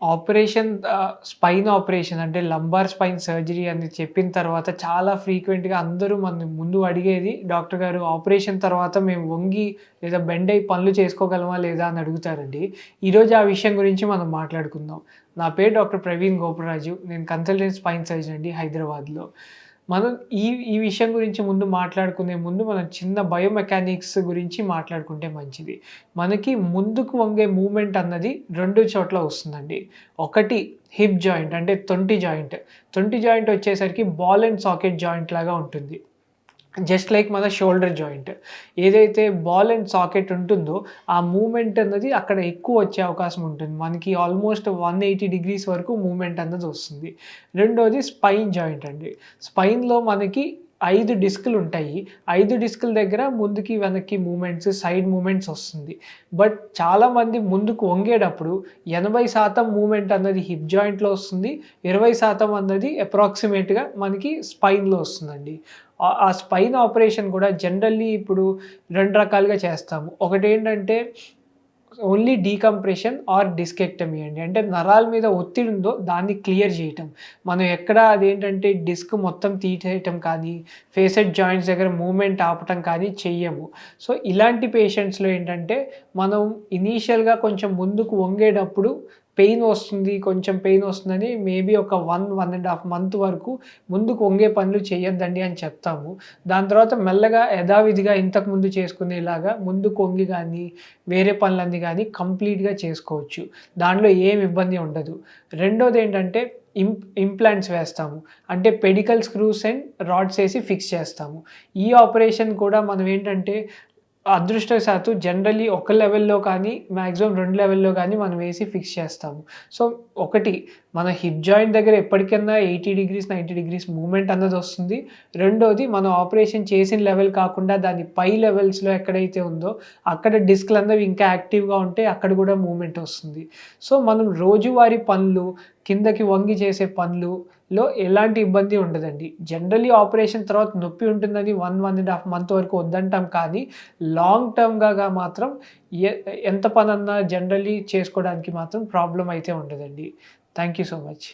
Operation spine operation అంటే lumbar spine surgery అని చెప్పిన తర్వాత చాలా ఫ్రీక్వెంట్‌గా అందరూ మన ముందు అడిగేది డాక్టర్ గారు ఆపరేషన్ తర్వాత మేము వంగి లేదా బెండ్ అయి పనులు చేసుకోగలమా లేదా అని అడుగుతారండి. ఈరోజు ఆ విషయం గురించి మనం మాట్లాడుకుందాం. నా పేరు డాక్టర్ ప్రవీణ్ గోపరాజు. నేను కన్సల్టెంట్ స్పైన్ సర్జన్ అండి హైదరాబాద్‌లో. మనం ఈ ఈ విషయం గురించి ముందు మాట్లాడుకునే ముందు మనం చిన్న బయోమెకానిక్స్ గురించి మాట్లాడుకుంటే మంచిది. మనకి ముందుకు వంగే మూమెంట్ అన్నది రెండు చోట్ల వస్తుందండి. ఒకటి హిప్ జాయింట్ అంటే తొంటి జాయింట్. తొంటి జాయింట్ వచ్చేసరికి బాల్ అండ్ సాకెట్ జాయింట్ లాగా ఉంటుంది. జస్ట్ లైక్ మన షోల్డర్ జాయింట్. ఏదైతే బాల్ అండ్ సాకెట్ ఉంటుందో ఆ మూమెంట్ అన్నది అక్కడ ఎక్కువ వచ్చే అవకాశం ఉంటుంది. మనకి ఆల్మోస్ట్ 180 డిగ్రీస్ వరకు మూమెంట్ అన్నది వస్తుంది. రెండోది స్పైన్ జాయింట్ అండి. స్పైన్‌లో మనకి ఐదు డిస్కులు ఉంటాయి. ఐదు డిస్కుల దగ్గర ముందుకి, వెనక్కి మూమెంట్స్ సైడ్ మూమెంట్స్ వస్తుంది. బట్ చాలామంది ముందుకు వంగేటప్పుడు ఎనభై శాతం మూమెంట్ అన్నది హిప్ జాయింట్‌లో వస్తుంది. 20% అన్నది అప్రాక్సిమేట్‌గా మనకి స్పైన్‌లో వస్తుందండి. ఆ స్పైన్ ఆపరేషన్ కూడా జనరల్లీ ఇప్పుడు రెండు రకాలుగా చేస్తాము. ఒకటేంటంటే ఓన్లీ డీకంప్రెషన్ ఆర్ డిస్కెక్టమీ అండి. అంటే నరాల మీద ఒత్తిడి ఉందో దాన్ని క్లియర్ చేయటం. మనం ఎక్కడ అదేంటంటే డిస్క్ మొత్తం తీసేయటం కానీ, ఫేసెట్ జాయింట్స్ దగ్గర మూవ్‌మెంట్ ఆపటం కానీ చెయ్యము. సో, ఇలాంటి పేషెంట్స్‌లో ఏంటంటే మనం ఇనీషియల్‌గా కొంచెం ముందుకు వంగేటప్పుడు పెయిన్ వస్తుంది. కొంచెం పెయిన్ వస్తుందని మేబీ ఒక 1, 1 ½ మంత్ వరకు ముందుకు వంగే పనులు చేయొద్దండి అని చెప్తాము. దాని తర్వాత మెల్లగా యథావిధిగా ఇంతకుముందు చేసుకునేలాగా ముందుకు వంగి కానీ వేరే పనులన్నీ కానీ కంప్లీట్‌గా చేసుకోవచ్చు. దాంట్లో ఏం ఇబ్బంది ఉండదు. రెండోదేంటంటే ఇంప్ ఇంప్లాంట్స్ వేస్తాము. అంటే పెడికల్ స్క్రూస్ అండ్ రాడ్స్ వేసి ఫిక్స్ చేస్తాము. ఈ ఆపరేషన్ కూడా మనం ఏంటంటే అదృష్టవశాత్తు జనరలీ ఒక లెవెల్‌లో కానీ, మ్యాక్సిమం రెండు లెవెల్‌లో కానీ మనం వేసి ఫిక్స్ చేస్తాము. సో, ఒకటి మన హిప్ జాయింట్ దగ్గర ఎప్పటికైనా ఎయిటీ డిగ్రీస్, 90 డిగ్రీస్ మూవ్‌మెంట్ అన్నది వస్తుంది. రెండోది మనం ఆపరేషన్ చేసిన లెవెల్ కాకుండా దాని పై లెవెల్స్‌లో ఎక్కడైతే ఉందో అక్కడ డిస్క్‌లు అన్నవి ఇంకా యాక్టివ్‌గా ఉంటే అక్కడ కూడా మూమెంట్ వస్తుంది. సో, మనం రోజువారీ పనులు, కిందకి వంగి చేసే పనులు లో ఎలాంటి ఇబ్బంది ఉండదండి. జనరలీ ఆపరేషన్ తర్వాత నొప్పి ఉంటుందని 1, 1 ½ మంత్ వరకు వద్దంటాం కానీ, లాంగ్ టర్మ్‌గా మాత్రం ఎంత పనన్నా జనరలీ చేసుకోవడానికి మాత్రం ప్రాబ్లం అయితే ఉండదండి. Thank you so much.